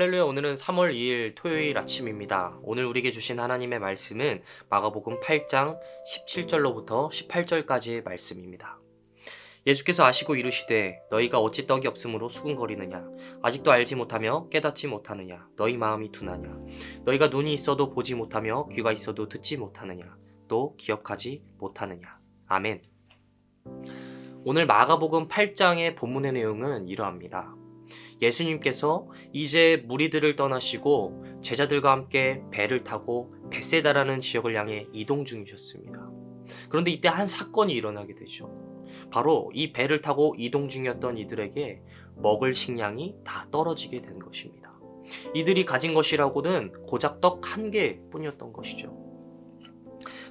할렐루야 오늘은 3월 2일 토요일 아침입니다. 오늘 우리에게 주신 하나님의 말씀은 마가복음 8장 17절로부터 18절까지의 말씀입니다. 예수께서 아시고 이르시되 너희가 어찌 떡이 없으므로 수군거리느냐 아직도 알지 못하며 깨닫지 못하느냐 너희 마음이 둔하냐 너희가 눈이 있어도 보지 못하며 귀가 있어도 듣지 못하느냐 또 기억하지 못하느냐 아멘. 오늘 마가복음 8장의 본문의 내용은 이러합니다. 예수님께서 이제 무리들을 떠나시고 제자들과 함께 배를 타고 베세다라는 지역을 향해 이동 중이셨습니다. 그런데 이때 한 사건이 일어나게 되죠. 바로 이 배를 타고 이동 중이었던 이들에게 먹을 식량이 다 떨어지게 된 것입니다. 이들이 가진 것이라고는 고작 떡 한 개뿐이었던 것이죠.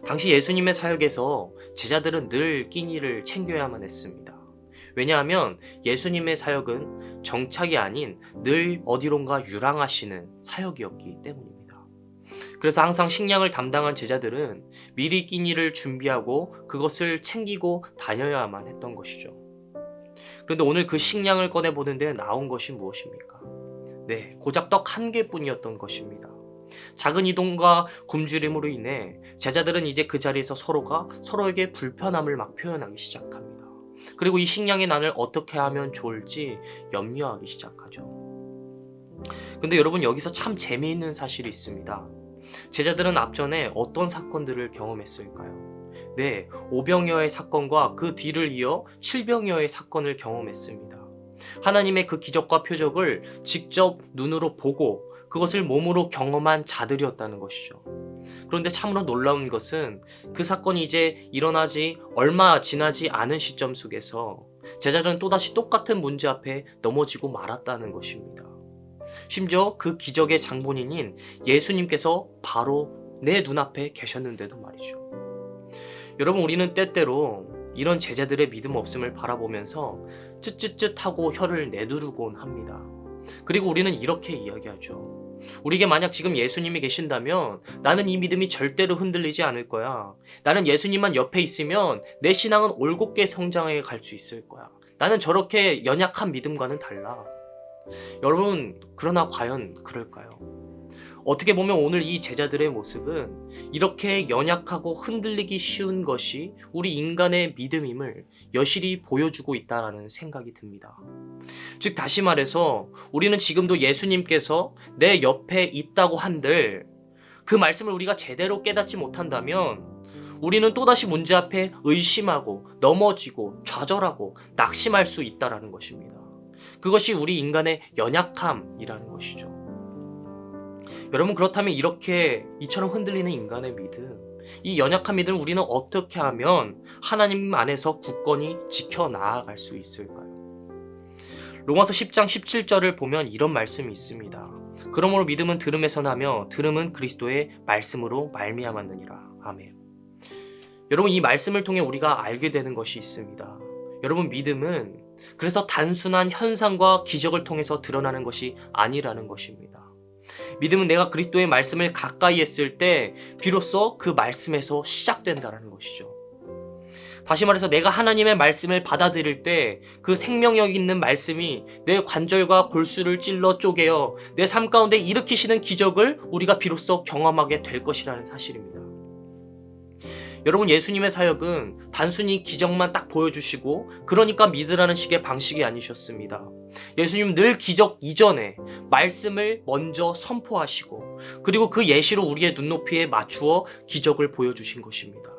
당시 예수님의 사역에서 제자들은 늘 끼니를 챙겨야만 했습니다. 왜냐하면 예수님의 사역은 정착이 아닌 늘 어디론가 유랑하시는 사역이었기 때문입니다. 그래서 항상 식량을 담당한 제자들은 미리 끼니를 준비하고 그것을 챙기고 다녀야만 했던 것이죠. 그런데 오늘 그 식량을 꺼내보는데 나온 것이 무엇입니까? 네, 고작 떡 한 개뿐이었던 것입니다. 작은 이동과 굶주림으로 인해 제자들은 이제 그 자리에서 서로가 서로에게 불편함을 막 표현하기 시작합니다. 그리고 이 식량의 난을 어떻게 하면 좋을지 염려하기 시작하죠. 근데 여러분 여기서 참 재미있는 사실이 있습니다. 제자들은 앞전에 어떤 사건들을 경험했을까요? 네, 오병여의 사건과 그 뒤를 이어 칠병여의 사건을 경험했습니다. 하나님의 그 기적과 표적을 직접 눈으로 보고 그것을 몸으로 경험한 자들이었다는 것이죠. 그런데 참으로 놀라운 것은 그 사건이 이제 일어나지 얼마 지나지 않은 시점 속에서 제자들은 또다시 똑같은 문제 앞에 넘어지고 말았다는 것입니다. 심지어 그 기적의 장본인인 예수님께서 바로 내 눈앞에 계셨는데도 말이죠. 여러분, 우리는 때때로 이런 제자들의 믿음 없음을 바라보면서 쯧쯧쯧 하고 혀를 내두르곤 합니다. 그리고 우리는 이렇게 이야기하죠. 우리에게 만약 지금 예수님이 계신다면 나는 이 믿음이 절대로 흔들리지 않을 거야. 나는 예수님만 옆에 있으면 내 신앙은 올곧게 성장해 갈 수 있을 거야. 나는 저렇게 연약한 믿음과는 달라. 여러분, 그러나 과연 그럴까요? 어떻게 보면 오늘 이 제자들의 모습은 이렇게 연약하고 흔들리기 쉬운 것이 우리 인간의 믿음임을 여실히 보여주고 있다라는 생각이 듭니다. 즉, 다시 말해서 우리는 지금도 예수님께서 내 옆에 있다고 한들 그 말씀을 우리가 제대로 깨닫지 못한다면 우리는 또다시 문제 앞에 의심하고 넘어지고 좌절하고 낙심할 수 있다라는 것입니다. 그것이 우리 인간의 연약함이라는 것이죠. 여러분 그렇다면 이렇게 이처럼 흔들리는 인간의 믿음, 이 연약한 믿음을 우리는 어떻게 하면 하나님 안에서 굳건히 지켜 나아갈 수 있을까요? 로마서 10장 17절을 보면 이런 말씀이 있습니다. 그러므로 믿음은 들음에서 나며 들음은 그리스도의 말씀으로 말미암았느니라. 아멘. 여러분 이 말씀을 통해 우리가 알게 되는 것이 있습니다. 여러분 믿음은 그래서 단순한 현상과 기적을 통해서 드러나는 것이 아니라는 것입니다. 믿음은 내가 그리스도의 말씀을 가까이 했을 때 비로소 그 말씀에서 시작된다는 것이죠. 다시 말해서 내가 하나님의 말씀을 받아들일 때 그 생명력 있는 말씀이 내 관절과 골수를 찔러 쪼개어 내 삶 가운데 일으키시는 기적을 우리가 비로소 경험하게 될 것이라는 사실입니다. 여러분 예수님의 사역은 단순히 기적만 딱 보여주시고 그러니까 믿으라는 식의 방식이 아니셨습니다. 예수님 늘 기적 이전에 말씀을 먼저 선포하시고 그리고 그 예시로 우리의 눈높이에 맞추어 기적을 보여주신 것입니다.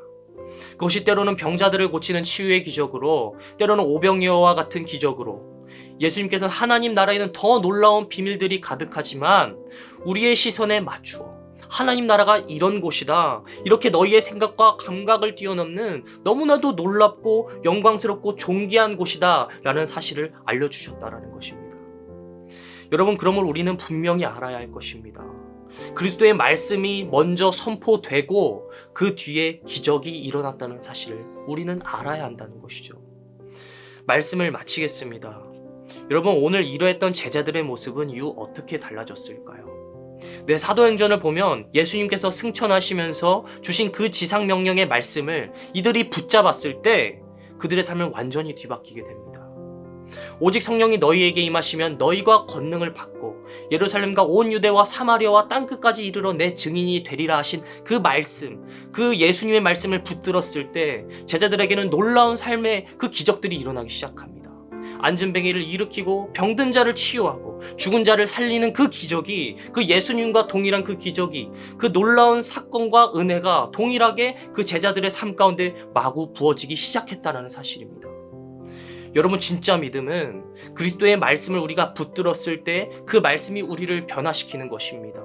그것이 때로는 병자들을 고치는 치유의 기적으로 때로는 오병이어와 같은 기적으로 예수님께서는 하나님 나라에는 더 놀라운 비밀들이 가득하지만 우리의 시선에 맞추어 하나님 나라가 이런 곳이다. 이렇게 너희의 생각과 감각을 뛰어넘는 너무나도 놀랍고 영광스럽고 존귀한 곳이다. 라는 사실을 알려주셨다라는 것입니다. 여러분, 그러므로 우리는 분명히 알아야 할 것입니다. 그리스도의 말씀이 먼저 선포되고 그 뒤에 기적이 일어났다는 사실을 우리는 알아야 한다는 것이죠. 말씀을 마치겠습니다. 여러분, 오늘 이러했던 제자들의 모습은 이후 어떻게 달라졌을까요? 내 사도행전을 보면 예수님께서 승천하시면서 주신 그 지상 명령의 말씀을 이들이 붙잡았을 때 그들의 삶을 완전히 뒤바뀌게 됩니다. 오직 성령이 너희에게 임하시면 너희가 권능을 받고 예루살렘과 온 유대와 사마리아와 땅 끝까지 이르러 내 증인이 되리라 하신 그 말씀, 그 예수님의 말씀을 붙들었을 때 제자들에게는 놀라운 삶의 그 기적들이 일어나기 시작합니다. 안전뱅이를 일으키고 병든 자를 치유하고 죽은 자를 살리는 그 기적이 그 예수님과 동일한 그 기적이 그 놀라운 사건과 은혜가 동일하게 그 제자들의 삶 가운데 마구 부어지기 시작했다는 사실입니다. 여러분 진짜 믿음은 그리스도의 말씀을 우리가 붙들었을 때 그 말씀이 우리를 변화시키는 것입니다.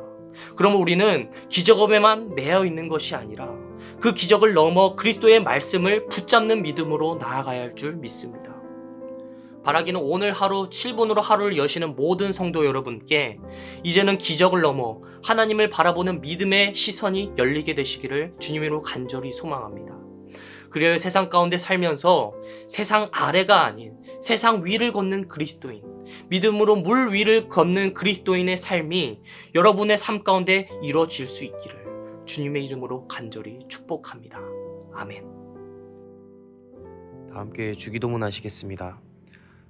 그러면 우리는 기적업에만 매여 있는 것이 아니라 그 기적을 넘어 그리스도의 말씀을 붙잡는 믿음으로 나아가야 할 줄 믿습니다. 바라기는 오늘 하루 7분으로 하루를 여시는 모든 성도 여러분께 이제는 기적을 넘어 하나님을 바라보는 믿음의 시선이 열리게 되시기를 주님으로 간절히 소망합니다. 그래야 세상 가운데 살면서 세상 아래가 아닌 세상 위를 걷는 그리스도인, 믿음으로 물 위를 걷는 그리스도인의 삶이 여러분의 삶 가운데 이루어질 수 있기를 주님의 이름으로 간절히 축복합니다. 아멘. 다 함께 주기도문 하시겠습니다.